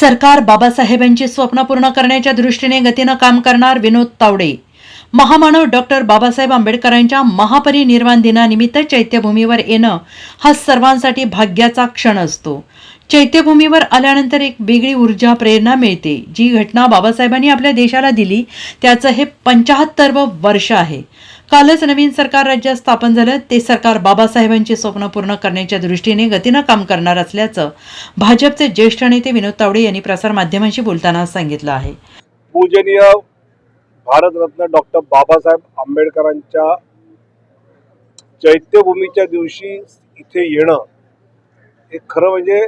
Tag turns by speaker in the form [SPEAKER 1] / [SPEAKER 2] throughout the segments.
[SPEAKER 1] सरकार बाबासाहेबांची स्वप्न पूर्ण करण्याच्या दृष्टीने गतीनं काम करणार विनोद तावडे. महामानव डॉक्टर बाबासाहेब आंबेडकरांच्या महापरिनिर्वाण दिनानिमित्त चैत्यभूमीवर येणं हा सर्वांसाठी भाग्याचा क्षण असतो. चैत्यभूमीवर आल्यानंतर एक वेगळी ऊर्जा प्रेरणा मिळते. जी घटना बाबासाहेबांनी आपल्या देशाला दिली त्याचं हे पंचाहत्तरवं वर्ष आहे. कालच नवीन सरकार राज्यात स्थापन झालं. ते सरकार बाबासाहेबांची स्वप्न पूर्ण करण्याच्या दृष्टीने गतीनं काम करणार असल्याचं भाजपचे ज्येष्ठ नेते विनोद तावडे यांनी प्रसारमाध्यमांशी बोलताना सांगितलं आहे.
[SPEAKER 2] पूजनीय भारतरत्न डॉक्टर बाबासाहेब आंबेडकरांच्या चैत्यभूमीच्या दिवशी इथे येणं हे खरं म्हणजे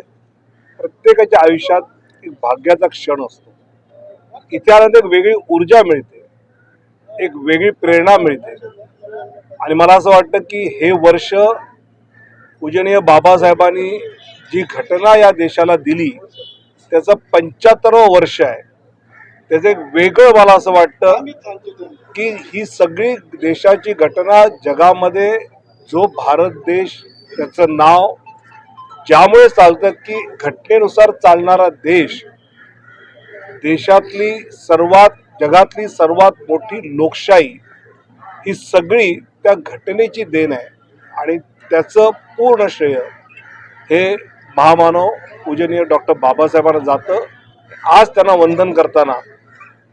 [SPEAKER 2] प्रत्येकाच्या आयुष्यात एक भाग्याचा क्षण असतो. इतिहासात एक वेगळी ऊर्जा मिळते. एक वेगळी प्रेरणा मिळते. आणि मला असं वाटतं की हे वर्ष पूजनीय बाबासाहेबांनी जी घटना या देशाला दिली त्याचं पंच्याहत्तरवं वर्ष आहे. त्याचं एक वेगळं मला असं वाटतं की ही सगळी देशाची घटना जगामध्ये जो भारत देश त्याचं नाव ज्यामुळे चालतं की घटनेनुसार चालणारा देश देशातली सर्वात जगातली सर्वात मोठी लोकशाही ही सगळी त्या घटनेची देण आहे. आणि त्याचं पूर्ण श्रेय हे महामानव पूजनीय डॉक्टर बाबासाहेबांना जातं. आज त्यांना वंदन करताना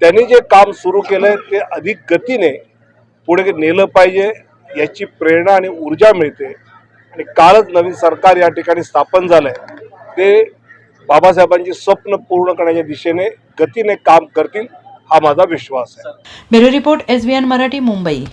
[SPEAKER 2] त्यांनी जे काम सुरू केलंय ते अधिक गतीने पुढे नेलं पाहिजे याची प्रेरणा आणि ऊर्जा मिळते. आणि कालच नवीन सरकार या ठिकाणी स्थापन झालंय. ते बाबासाहेबांची स्वप्न पूर्ण करण्याच्या दिशेने गतीने काम करतील हा माझा विश्वास आहे.
[SPEAKER 1] Bureau report S Marathi Mumbai.